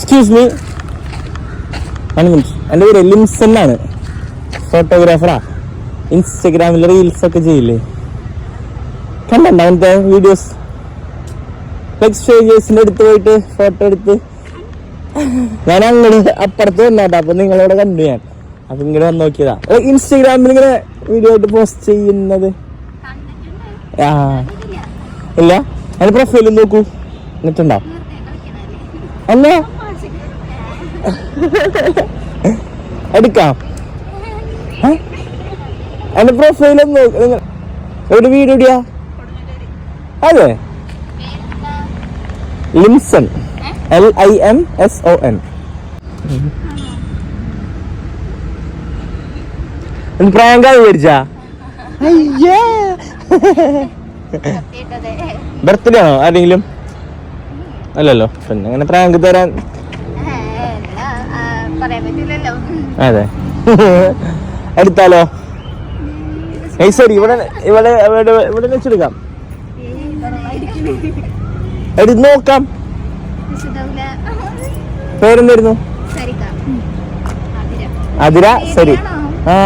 Excuse me എന്റെ പേര് എലിംസ് ആണ്. ഫോട്ടോഗ്രാഫറാ ഇൻസ്റ്റഗ്രാമിൽ റീൽസ് ഒക്കെ ചെയ്യില്ലേ? കണ്ടണ്ട അവന്റെ വീഡിയോസ് എക്സ്ചേഞ്ചേഴ്സിന്റെ അടുത്ത് പോയിട്ട് ഫോട്ടോ എടുത്ത്. ഞാൻ അങ്ങോട്ട് അപ്പുറത്ത് വന്നാട്ടോ അപ്പൊ നിങ്ങളോട് കണ്ടു ഞാൻ. അപ്പൊ ഇങ്ങനെ വന്ന് നോക്കിയതാ. ഇൻസ്റ്റഗ്രാമിൽ ഇങ്ങനെ വീഡിയോ ആയിട്ട് പോസ്റ്റ് ചെയ്യുന്നത്. ആ. ഇല്ല. അതിന് പ്രൊഫൈലും നോക്കൂ. എന്നിട്ടുണ്ടോ? അല്ല എടുക്കാം. എന്റെ പ്രൊഫൈലും ഒരു വീഡിയോ ഇടിയാ അതെ. Limson. L I M S O N പ്രാങ്കാ വിചാരിച്ചാ? അയ്യേ. സത്യമായിട്ടതെ ബർത്ത്ഡേ ആണോ ആരെങ്കിലും? അല്ലല്ലോ. പിന്നെ അങ്ങനെ പ്രാങ്ക് തരാൻ അതെ. എടുത്താലോ? ശരി ഇവിടെ ഇവിടെ ഇവിടെ ഇവിടെ വെച്ചെടുക്കാം. എടുത്ത് നോക്കാം. പേരെന്തായിരുന്നു? അതിര ശരി ആ.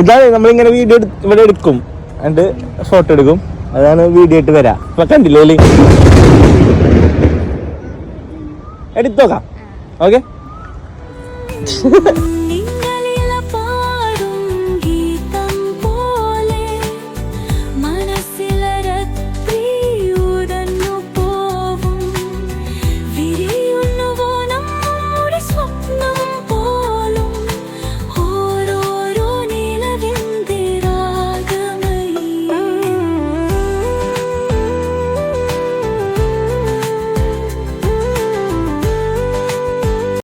ഇതാണ് നമ്മളിങ്ങനെ വീഡിയോ ഇവിടെ എടുക്കും. എന്നിട്ട് ഫോട്ടോ എടുക്കും. അതാണ് വീഡിയോ ഇട്ട് വരാം. ഇപ്പൊ കണ്ടില്ലേ? എടുത്തോക്കാം. ഓക്കെ?